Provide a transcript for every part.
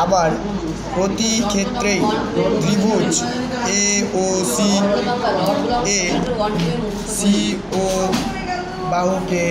আবার প্রতি ক্ষেত্রেই ত্রিভুজ A O C A C O বাহুকে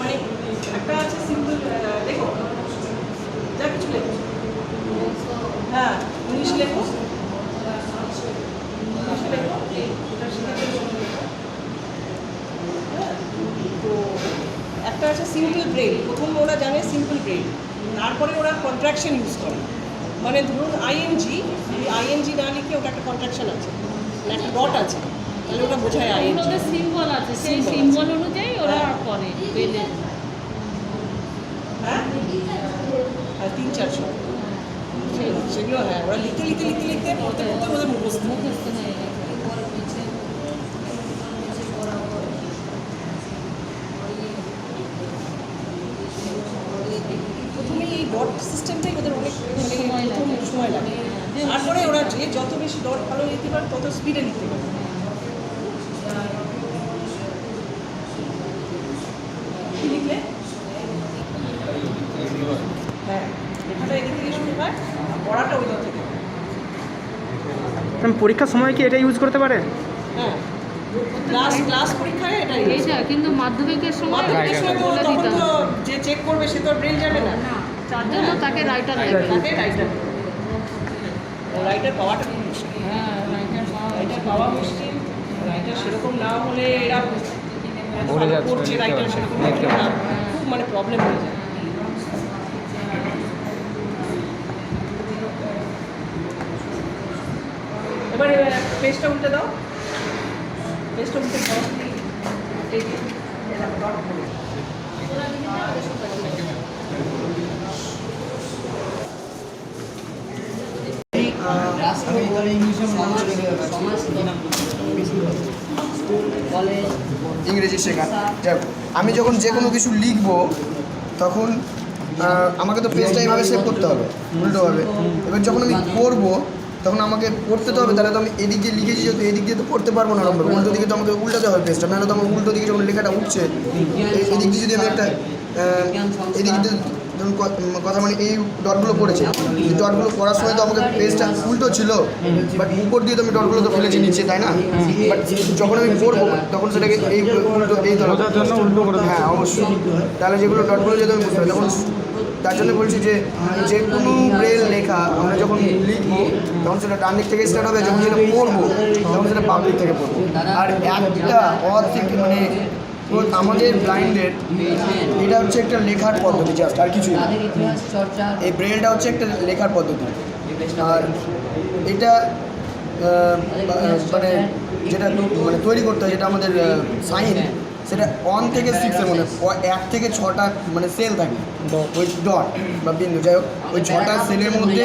মানে একটা আছে সিম্পল দেখো যা কিছু লেখো। হ্যাঁ ইংলিশ লেখো। হ্যাঁ, তো একটা আছে সিম্পল ব্রেল প্রথম ওরা জানে সিম্পল ব্রেল তারপরে ওরা কন্ট্রাকশন ইউজ করে। মানে ধরুন আইএনজি আইএনজি না লিখে ওটা একটা কন্ট্রাকশন আছে মানে একটা ডট আছে তাহলে ওটা বোঝায় আইএনজি সিম্বল আছে। সেই সিম্বল অনুযায়ী ওরা হ্যাঁ। করে পেলে হ্যাঁ হ্যাঁ তিন চারশো সেগুলো হ্যাঁ ওরা লিখতে লিখতে লিখতে লিখতে পড়তে পড়তে ওদের মুখস্থ মুখস্থ হয়ে গেছে প্রথমে এই ডট সিস্টেমটাই ওদের অনেক মানে সময় প্রথম লাগে। সময় লাগে হ্যাঁ। তারপরে ওরা যে যত বেশি ডট ভালো লিখতে পারে তত স্পিডে লিখতে পারে কি লিখলে হ্যাঁ লেখাটা এদিক থেকে শুরু হয় আর পড়াটা ওই দিক থেকে ম্যাম পরীক্ষার সময় কি এটা ইউজ করতে পারে? হ্যাঁ। ক্লাস ক্লাস পরীক্ষায় এটাই এইটা কিন্তু মাধ্যমিকের সময় মাধ্যমিকের সময় তো তখন যে চেক করবে সে তো ব্রেন জানে না। না তার জন্য তাকে রাইটার লাগে তাকে রাইটার রাইটার পাওয়াটা মুশকিল। হ্যাঁ রাইটার রাইটার পাওয়া মুশকিল। রাইটার সেরকম না হলে এরা করছে রাইটার সেরকম না খুব মানে প্রবলেম হয়ে যায়। এবারে পেজটা উল্টে দাও। দাও ইংরেজি শেখা। আমি যখন যে কোনো কিছু লিখব, তখন আমাকে তো পেজটা এইভাবে সেভ করতে হবে, উল্টোভাবে। এবার যখন আমি করব তখন আমাকে পড়তে তো হবে তাহলে তো আমি এদিকে লিখেছি যেহেতু এদিক দিয়ে তো পড়তে পারব না আমরা উল্টো দিকে তো আমাকে উল্টাতে হবে পেজটা নাহলে তো আমার উল্টো দিকে যখন লেখাটা উঠছে এদিক দিয়ে যদি আমি একটা এদিক দিয়ে ধরুন কথা মানে এই ডটগুলো পড়েছে এই ডটগুলো পড়ার সময় তো আমাকে পেজটা উল্টো ছিল বাট উপর দিয়ে তো আমি ডটগুলো তো ফেলেছি নিচে তাই না? বাট যখন আমি পড়ব তখন সেটাকে এই উল্টো এই ধরো। হ্যাঁ অবশ্যই। তাহলে যেগুলো ডটগুলো যদি আমি বুঝতে পারি তখন তার জন্য বলছি যে যে কোনো ব্রেল লেখা আমরা যখন লিখব, তখন সেটা ডান দিক থেকে স্টার্ট হবে, যখন সেটা পড়ব, তখন সেটা পাবলিক থেকে পড়ব। আর একটা অর থেকে মানে আমাদের ব্লাইন্ডের এটা হচ্ছে একটা লেখার পদ্ধতি জাস্ট আর কিছুই না। এই ব্রেলটা হচ্ছে একটা লেখার পদ্ধতি। আর এটা মানে যেটা মানে তৈরি করতে হয়, যেটা আমাদের সাইন সেটা ওয়ান থেকে সিক্সের মধ্যে এক থেকে ছটা মানে সেল থাকে। ওই ডট বা বিন্দু। যাই হোক ওই ছটা সেলের মধ্যে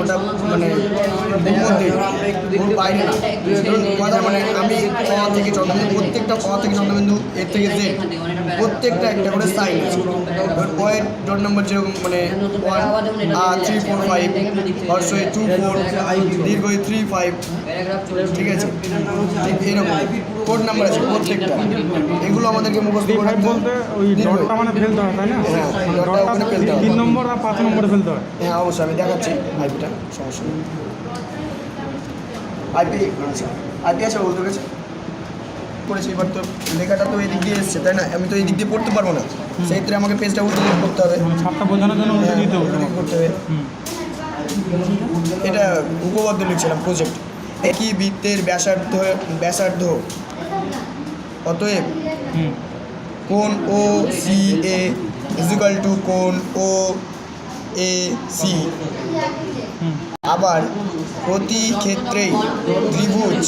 ওটা মানে মধ্যে বাইরে না। মানে আমি ক থেকে চন্দ্রবিন্দু প্রত্যেকটা ক থেকে চন্দ্রবিন্দু এর থেকে জেড প্রত্যেকটা একটা করে সাইন আছে। ডট নম্বর যেরকম মানে ওয়ান আর থ্রি ফোর ফাইভ হর্ষই টু ফোর দীর্ঘ থ্রি ফাইভ ঠিক আছে? এরকম। কোড নাম্বার আছে প্রত্যেকটা। এগুলো আমাদেরকে মুখস্থ করে বলতে ওই ডটটা মানে ফেলতে হয় তাই না? হ্যাঁ, ডটটা ওখানে ফেলতে হবে। তিন নম্বর আর পাঁচ নম্বরে ফেলতে হয়। হ্যাঁ অবশ্যই আমি দেখাচ্ছি আইপিটা সমস্যা নেই। আইপি আচ্ছা আইপি আছে বলতে পেরেছে করেছি এবার তো লেখাটা তো এদিক দিয়ে এসছে তাই না? আমি তো এই দিক দিয়ে পড়তে পারব না। সেই ক্ষেত্রে আমাকে পেজটা উল্টো দিকে করতে হবে। ছাপটা বোঝানোর জন্য উল্টে হ্যাঁ, দিতে হবে। করতে হবে। এটা উপবদ্ধ লিখছিলাম প্রজেক্ট একই বৃত্তের ব্যাসার্ধ ব্যাসার্ধ অতএব কোন O C A equal to কোন ও এ সি। আবার প্রতি ক্ষেত্রেই ত্রিভুজ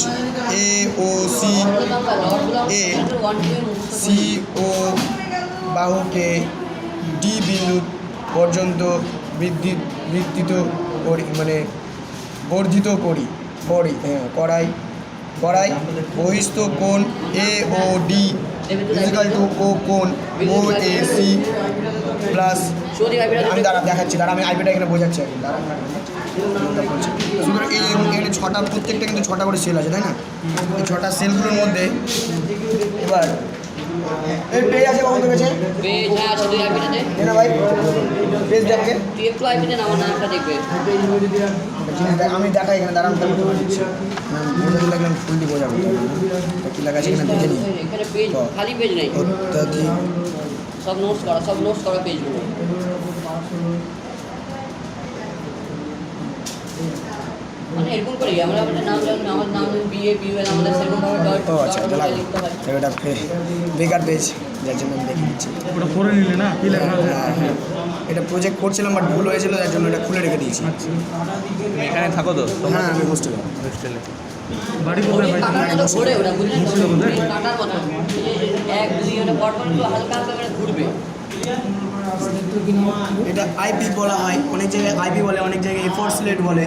A O C A C O বাহুকে ডি বিন্দু পর্যন্ত বৃদ্ধি বৃদ্ধিত করি মানে বর্ধিত করি করি হ্যাঁ করাই করাই বহিস্থ কোণ A O D equal to O কোণ ও এ সি প্লাস আমি দাঁড়া দেখাচ্ছি দাঁড়া আমি আইপিটা এখানে বোঝাচ্ছি আর কি দাঁড়া সুতরাং এই এখানে ছটা প্রত্যেকটা কিন্তু ছটা করে সেল আছে তাই না? এই ছটা সেলগুলোর মধ্যে এবার এই পেজ আছে কখন দেখেছে পেজ আছে তুই আইপিটা দে না ভাই পেজ দেখে তুই একটু আইপিটা নামা নামটা দেখবে। আমি দেখাই এখানে দাঁড়ান বোঝাতে লাগলে আমি ফুলটি বোঝাবো। তা কি লেখা আছে এখানে দেখে নিই এখানে পেজ খালি পেজ নেই। অত্যাধিক। সব নোটস করা সব নোটস করা পেজগুলো মানে এরকম করি আমরা আমাদের নাম যেমন আমার নাম বিএ বিএল আমাদের সেরকম ডট ও আচ্ছা তাহলে লিখতে হয়। এটা বেকার পেজ যার জন্য আমি দেখে দিচ্ছি ওটা পড়ে নিলে না? কি লেখা আছে? হ্যাঁ হ্যাঁ। এটা প্রজেক্ট করছিলাম বাট ভুল হয়েছিল যার জন্য এটা খুলে রেখে দিয়েছি। আচ্ছা। এখানে থাকো তো হ্যাঁ আমি হোস্টেলে হোস্টেলে বাড়ি কোথায় ভাই? ঘুরে ওটা বুঝলেন তো? কাটার মতো এক দুই ওটা পরপর হালকা হালকা করে ঘুরবে। এটা আইপি বলা হয় অনেক জায়গায় আইপি বলে অনেক জায়গায় এ ফোর স্লেট বলে।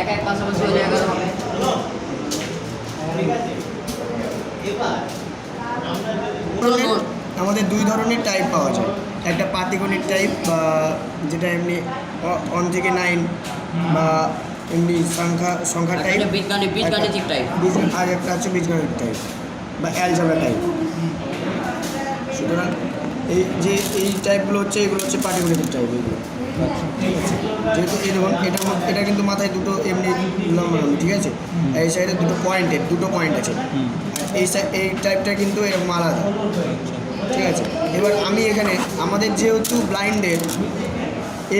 এক এক পাশাপাশি হয়ে যায় আমাদের দুই ধরনের টাইপ পাওয়া যায়। একটা পাটিগণিত টাইপ বা যেটা এমনি অন থেকে নাইন বা এমনি সংখ্যা সংখ্যা টাইপ টাইপ আর একটা আছে বীজগণিত টাইপ বা অ্যালজাবরা টাইপ সুতরাং এই যে এই টাইপগুলো হচ্ছে এগুলো হচ্ছে পাটিগণিতিক টাইপ এগুলো। ঠিক আছে যেহেতু এই দেখুন এটা এটা কিন্তু মাথায় দুটো এমনি লম্বা লম্বি ঠিক আছে? এই সাইডে দুটো পয়েন্টের দুটো পয়েন্ট আছে। এই সাইড এই টাইপটা কিন্তু এরকম আলাদা। ঠিক আছে? এবার আমি এখানে, আমাদের যেহেতু ব্লাইন্ডের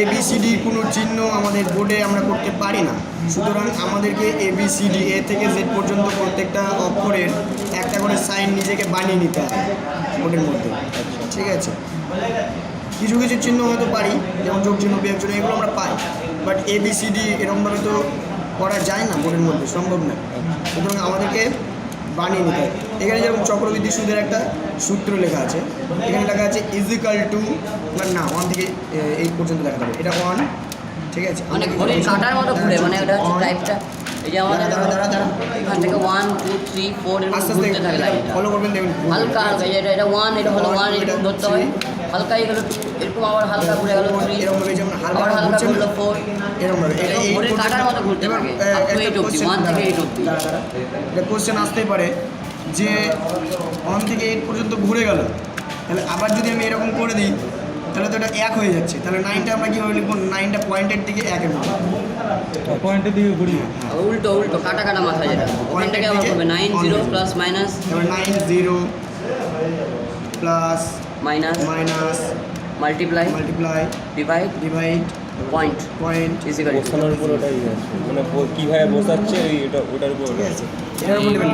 এ বি কোনো চিহ্ন আমাদের বোর্ডে আমরা করতে পারি না। সুতরাং আমাদেরকে A B C D A থেকে জেড পর্যন্ত প্রত্যেকটা অক্ষরের একটা করে সাইন নিজেকে বানিয়ে নিতে হয় বোর্ডের মধ্যে। ঠিক আছে? কিছু কিছু চিহ্ন হয়তো পারি, যেমন যোগ চিহ্ন, বিয়োগ চিহ্ন, এগুলো আমরা পাই। But A B C D এরকমভাবে তো করা যায় না বোর্ডের মধ্যে, সম্ভব না সুতরাং আমাদেরকে বানিয়ে নিতে হয়। এখানে যেরকম চক্রবৃদ্ধি সুদের একটা সূত্র লেখা আছে এখানে লেখা আছে ইজিক্যাল টু না ওয়ান থেকে এইট পর্যন্ত লেখা যাবে। এটা ওয়ান ঠিক আছে? মানে ঘড়ির কাঁটার মতো ঘুরে মানে ওটা হচ্ছে টাইপটা এই যে আমাদের এখান থেকে ওয়ান টু থ্রি ফোর ঘুরতে থাকে লাইনটা ফলো করবেন হালকা হালকা এটা এটা ওয়ান এটা হলো ওয়ান এটা ধরতে হয়। হালকা এগুলো এরকম আবার হালকা ঘুরে গেল থ্রি এরকম যেমন হালকা আবার হালকা ঘুরছে ঘুরলো ফোর এরকম এটা এরকম এই মতো ঘুরতে এবার, থাকে। আহ, up to অব্দি, question থেকে দাঁড়া, অব্দি। দাঁড়া, দাঁড়া। কোশ্চেন আসতেই পারে যে ওয়ান থেকে এইট পর্যন্ত ঘুরে গেল। তাহলে আবার যদি আমি এরকম করে দিই তাহলে তো এটা এক হয়ে যাচ্ছে। তাহলে নাইনটা আমরা কীভাবে লিখব? নাইনটা পয়েন্টের দিকে একের মতো। পয়েন্টের দিকে ঘুরিয়ে। আবার উল্টো উল্টো কাটা কাটা মাথা যেটা থেকে আবার করবে nine zero plus minus nine zero plus minus minus multiply multiply divide divide point point equal বসানোর উপর ওটাই আছে। মানে কীভাবে বসাচ্ছে ওই এটা ওটার উপর আছে। এটার উপর ডিপেন্ড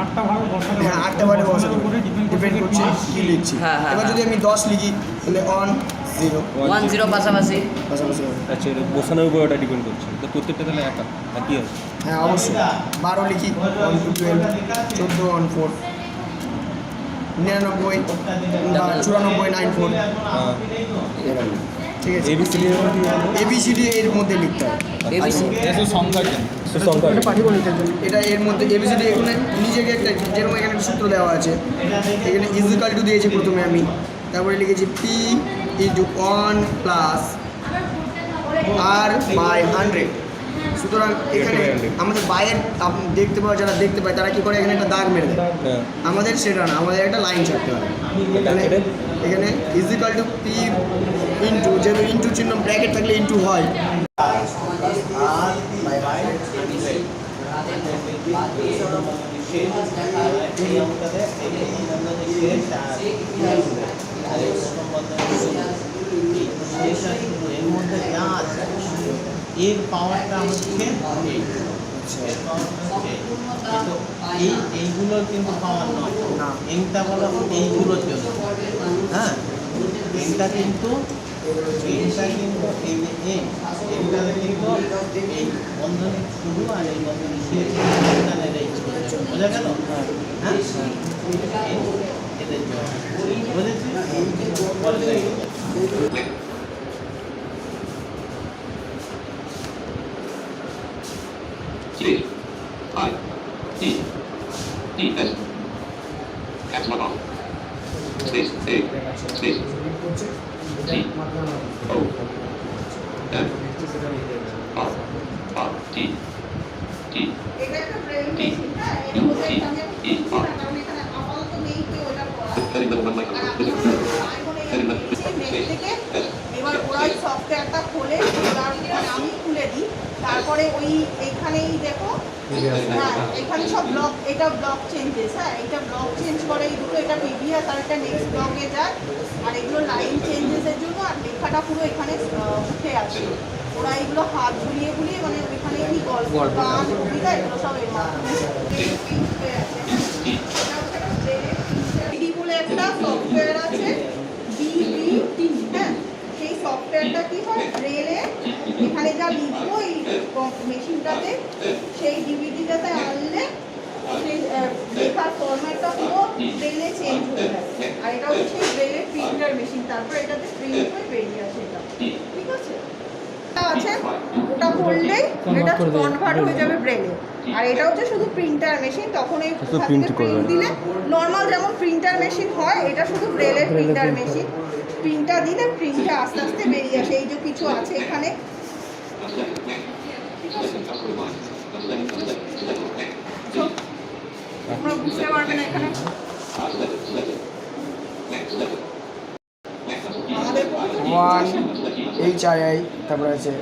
আটটা ভাবে বসাতে হ্যাঁ আটটা বারে বসাতে উপরে ডিপেন্ড করছে কী লিখছি। হ্যাঁ, হ্যাঁ, এবার হ্যাঁ। যদি আমি দশ লিখি তাহলে অন জিরো ওয়ান জিরো পাশাপাশি। পাশাপাশি আচ্ছা এটা বসানোর উপর ওটা ডিপেন্ড করছে। তো প্রত্যেকটা তাহলে একা? একই আছে? হ্যাঁ অবশ্যই। বারো লিখি ওয়ান টু টুয়েলভ চোদ্দ ওয়ান ফোর নিরানব্বই বা চুরানব্বই নাইন ফোর হ্যাঁ। ঠিক আছে। এবিসিডি এবিসিডি এর মধ্যে লিখতে হবে। সংখ্যা এটা এর মধ্যে এবিসিডি এখানে নিজেকে একটা যেরকম এখানে সূত্র দেওয়া আছে এখানে ইজিক্যাল টু দিয়েছি প্রথমে আমি। তারপরে লিখেছি P into one plus R by hundred সুতরাং এখানে আমাদের বাইরের দেখতে পাওয়া যারা দেখতে পায় তারা কি করে? এখানে একটা দাগ মেরে দেয়। হ্যাঁ। আমাদের সেটা না আমাদের একটা লাইন ছাড়তে হবে। এখানে ইজিক্যাল টু পি ইন্টু যেহেতু ইন্টু চিহ্ন ব্র্যাকেট থাকলে ইন্টু হয় মধ্যে যা আছে এর পাওয়ারটা হচ্ছে এই। এর পাওয়ারটা হচ্ছে এই। কিন্তু এই এইগুলোর কিন্তু পাওয়ার নয়। না। এইটা বলো এইগুলোর জন্য। হ্যাঁ? এইটা কিন্তু এইটা কিন্তু এই যে এই এইটাতে কিন্তু এই বন্ধনী শুরু আর এই বন্ধনী শেষ। বোঝা গেল? হ্যাঁ? এদের জন্য। বুঝেছি এবার সফটওয়্যারটা খোলে আমি খুলে দিই। তারপরে ওই এইখানেই দেখো হ্যাঁ এখানে সব ব্লক এটা ব্লক চেঞ্জেস হ্যাঁ এটা ব্লক চেঞ্জ করে এই দুটো এটা প্রিভিয়াস আর একটা নেক্সট ব্লকে যায়। আর এগুলো লাইন চেঞ্জেসের জন্য আর লেখাটা পুরো এখানে আহ, উঠে আসে। ওরা এগুলো হাত ঘুরিয়ে ঘুরিয়ে মানে ওইখানে কি গল্প গান কবিতা এগুলো সব এর বলে একটা সফটওয়্যার আছে ডিবিটি হ্যাঁ সেই সফটওয়্যারটা কি হয়? রেলে এখানে যা লিখব এই মেশিনটাতে সেই ডিভিডিটাতে আনলে সেই লেখার ফরম্যাটটা পুরো ব্রেলে চেঞ্জ হয়ে যায়। আর এটা হচ্ছে ব্রেলে প্রিন্টার মেশিন তারপর এটাতে প্রিন্ট হয়ে বেরিয়ে আসে এটা। ঠিক আছে? আছে ওটা করলেই এটা কনভার্ট হয়ে যাবে ব্রেলে আর এটা হচ্ছে শুধু প্রিন্টার মেশিন তখন এই প্রিন্ট দিলে নর্মাল যেমন প্রিন্টার মেশিন হয় এটা শুধু ব্রেলের প্রিন্টার মেশিন প্রিন্টটা দিলে প্রিন্টটা আস্তে আস্তে বেরিয়ে আসে। এই যে কিছু আছে এখানে। তোমরা বুঝতে পারবে না এখানে। ওয়ান এইচ আই আই তারপরে আছে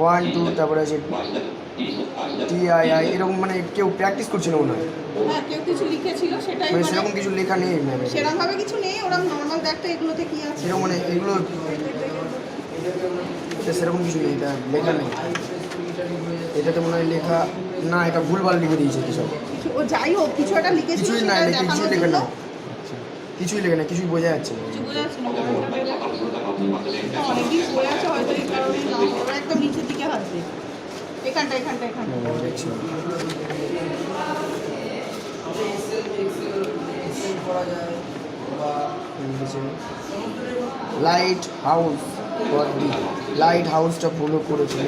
ওয়ান টু তারপরে আছে টি আই আই এরকম মানে কেউ প্র্যাকটিস করছিল মনে হয়? হ্যাঁ কেউ কিছু লিখেছিল সেটাই মানে মানে সেরকম কিছু লেখা নেই ম্যামে সেরকম ভাবে কিছু নেই ওরা নর্মাল দেখতো এগুলোতে কি আছে। সেরকম মানে এগুলো এটা সেরকম কিছু নেই এটা লেখা নেই। এটাতে মনে হয় লেখা না এটা ভুলভাল লিখে দিয়েছে কিছু। ও যাই হোক কিছু একটা লিখেছিল কিছুই না কিছুই লেখা না কিছুই লেখা না। কিছুই বোঝা যাচ্ছে না অনেকদিন পড়ে আছে হয়তো এই কারণে না একদম নিচের দিকে হাসবে এখানটা এখানটা এখানটা। লাইট হাউস লাইট হাউসটা ফলো করেছিল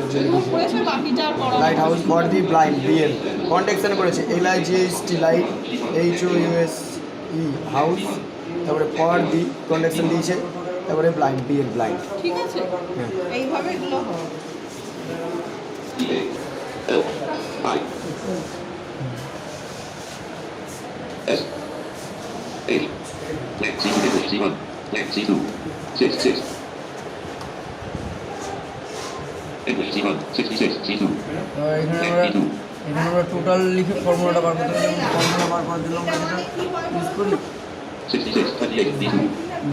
পড়া lighthouse for the blind বিএল কন্টেকশন করেছে L I G T light H O U S E house তারপরে ফর দি কন্টেকশন দিয়েছে। তারপরে ব্লাইন্ড বিএল ব্লাইন্ড ঠিক আছে? হ্যাঁ। এইভাবে এগুলো হয় C one sixty six এখানে Next C two এখানে আমরা টোটাল লিখে ফর্মুলাটা বার করতে গেলে ফর্মুলা বার করার জন্য আমরা যেটা ইউজ করি।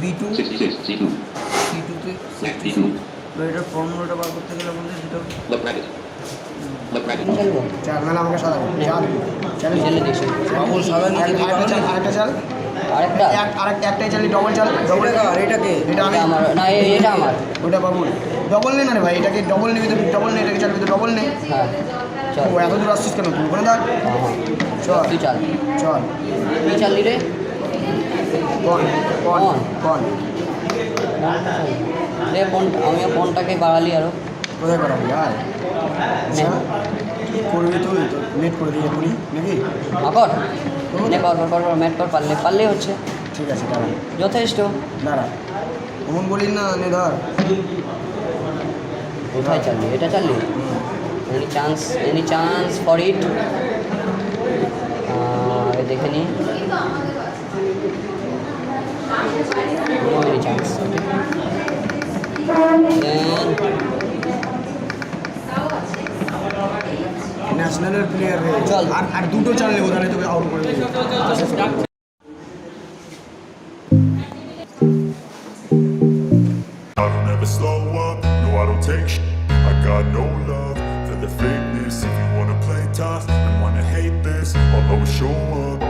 B two sixty six C two. C টুতে এটার ফর্মুলাটা বার করতে গেলে আমাদের যেটা চাল আমাকে সাদা চাল। চাল বাবুল সাদা। আরেকটা চাল আরেকটা চাল। আরেকটা? একটাই চালি ডবল চাল। ডবল এটাকে এটা আমি। আমার। না এটা আমার। ওটা বাবুল ডবল নে না রে ভাই এটাকে ডবল নিবি তো ডবল নে এটাকে চালবি তো ডবল নে। হ্যাঁ চল। ও এত দূর আসছিস কেন তুই? ওখানে থাক হ্যাঁ হ্যাঁ। চল। তুই চাল। চল। তুই চাললি রে? রে বাড়ালি আরও। কোথায় করাবি আর নে। কি করবি তুই নেট করে দিয়ে এখনই নাকি? আকর নে কর কর কর কর ম্যাট কর পারলে পারলেই হচ্ছে। ঠিক আছে দাঁড়া। যথেষ্ট। দাঁড়া। অমন বলিস না নে ধর। কোথায় চাললি? এটা চাললি? Any chance any chance for it. আগে দেখে নি। এনি চান্স দেন ন্যাশনালের প্লেয়ার রে চল। আর আর দুটো চাল নেবো তাহলে তোকে আউট করে দেবো I don't ever slow up, no I don't take sh- I got no love for the fakeness If you wanna play tough and wanna hate this I'll always show up